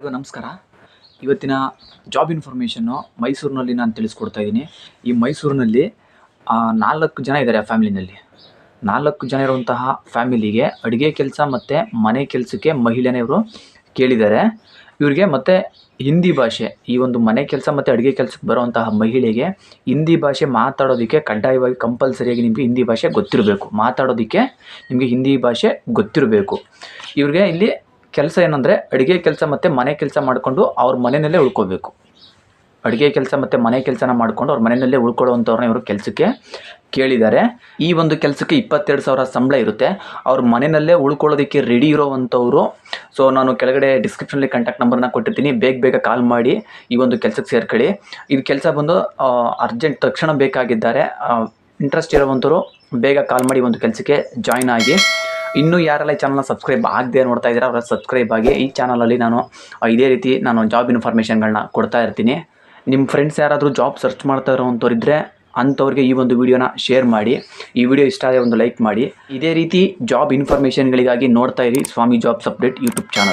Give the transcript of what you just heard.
ನಮಸ್ಕಾರ. ಇವತ್ತಿನ job information ಮೈಸೂರಿನಲ್ಲಿ ನಾನು ತಿಳಿಸ್ಕೊಡ್ತಾ ಇದ್ದೀನಿ. ಈ ಮೈಸೂರಿನಲ್ಲಿ ನಾಲ್ಕು ಜನ ಇದ್ದಾರೆ ಆ ಫ್ಯಾಮಿಲಿನಲ್ಲಿ ನಾಲ್ಕು ಜನ ಇರುವಂತಹ ಫ್ಯಾಮಿಲಿಗೆ ಅಡುಗೆ ಕೆಲಸ ಮತ್ತು ಮನೆ ಕೆಲಸಕ್ಕೆ ಮಹಿಳೆನೇ ಇವರು ಕೇಳಿದ್ದಾರೆ. ಇವರಿಗೆ ಮತ್ತು ಹಿಂದಿ ಭಾಷೆ, ಈ ಒಂದು ಮನೆ ಕೆಲಸ ಮತ್ತು ಅಡುಗೆ ಕೆಲಸಕ್ಕೆ ಬರುವಂತಹ ಮಹಿಳೆಗೆ ಹಿಂದಿ ಭಾಷೆ ಮಾತಾಡೋದಕ್ಕೆ ಕಡ್ಡಾಯವಾಗಿ ಕಂಪಲ್ಸರಿಯಾಗಿ ನಿಮಗೆ ಹಿಂದಿ ಭಾಷೆ ಗೊತ್ತಿರಬೇಕು. ಮಾತಾಡೋದಕ್ಕೆ ನಿಮಗೆ ಹಿಂದಿ ಭಾಷೆ ಗೊತ್ತಿರಬೇಕು. ಇವ್ರಿಗೆ ಇಲ್ಲಿ ಕೆಲಸ ಏನಂದರೆ ಅಡುಗೆ ಕೆಲಸ ಮತ್ತು ಮನೆ ಕೆಲಸ ಮಾಡಿಕೊಂಡು ಅವ್ರ ಮನೆಯಲ್ಲೇ ಉಳ್ಕೋಬೇಕು. ಅಡುಗೆ ಕೆಲಸ ಮತ್ತು ಮನೆ ಕೆಲಸನ ಮಾಡಿಕೊಂಡು ಅವ್ರ ಮನೆಯಲ್ಲೇ ಉಳ್ಕೊಳ್ಳುವಂಥವ್ರನ್ನ ಇವರು ಕೆಲಸಕ್ಕೆ ಕೇಳಿದ್ದಾರೆ. ಈ ಒಂದು ಕೆಲಸಕ್ಕೆ ಇಪ್ಪತ್ತೆರಡು ಸಾವಿರ ಸಂಬಳ ಇರುತ್ತೆ. ಅವ್ರ ಮನೆಯಲ್ಲೇ ಉಳ್ಕೊಳ್ಳೋದಕ್ಕೆ ರೆಡಿ ಇರೋವಂಥವ್ರು. ಸೊ ನಾನು ಕೆಳಗಡೆ ಡಿಸ್ಕ್ರಿಪ್ಷನಲ್ಲಿ ಕಾಂಟ್ಯಾಕ್ಟ್ ನಂಬರ್ನ ಕೊಟ್ಟಿರ್ತೀನಿ. ಬೇಗ ಬೇಗ ಕಾಲ್ ಮಾಡಿ ಈ ಒಂದು ಕೆಲಸಕ್ಕೆ ಸೇರ್ಕೊಳ್ಳಿ. ಇದು ಕೆಲಸ ಬಂದು ಅರ್ಜೆಂಟ್ ತಕ್ಷಣ ಬೇಕಾಗಿದ್ದಾರೆ. ಇಂಟ್ರೆಸ್ಟ್ ಇರೋವಂಥವ್ರು ಬೇಗ ಕಾಲ್ ಮಾಡಿ ಒಂದು ಕೆಲಸಕ್ಕೆ ಜಾಯ್ನ್ ಆಗಿ. ಇನ್ನೂ ಯಾರೆಲ್ಲ ಈ ಚಾನಲ್ನ ಸಬ್ಸ್ಕ್ರೈಬ್ ಆಗದೆ ನೋಡ್ತಾ ಇದ್ದೀರಾ ಅವರ ಸಬ್ಸ್ಕ್ರೈಬ್ ಆಗಿ ಈ ಚಾನಲಲ್ಲಿ ನಾನು ಇದೇ ರೀತಿ ನಾನು ಜಾಬ್ ಇನ್ಫಾರ್ಮೇಷನ್ಗಳನ್ನ ಕೊಡ್ತಾ ಇರ್ತೀನಿ. ನಿಮ್ಮ ಫ್ರೆಂಡ್ಸ್ ಯಾರಾದರೂ ಜಾಬ್ ಸರ್ಚ್ ಮಾಡ್ತಾ ಇರೋವಂಥವ್ರು ಇದ್ದರೆ ಅಂಥವ್ರಿಗೆ ಈ ಒಂದು ವಿಡಿಯೋನ ಶೇರ್ ಮಾಡಿ, ಈ ವಿಡಿಯೋ ಇಷ್ಟ ಆದರೆ ಒಂದು ಲೈಕ್ ಮಾಡಿ. ಇದೇ ರೀತಿ ಜಾಬ್ ಇನ್ಫಾರ್ಮೇಷನ್ಗಳಿಗಾಗಿ ನೋಡ್ತಾ ಇರಿ Swami jobs update YouTube channel